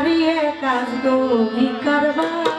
হারিয়ে কাজ গো কারবার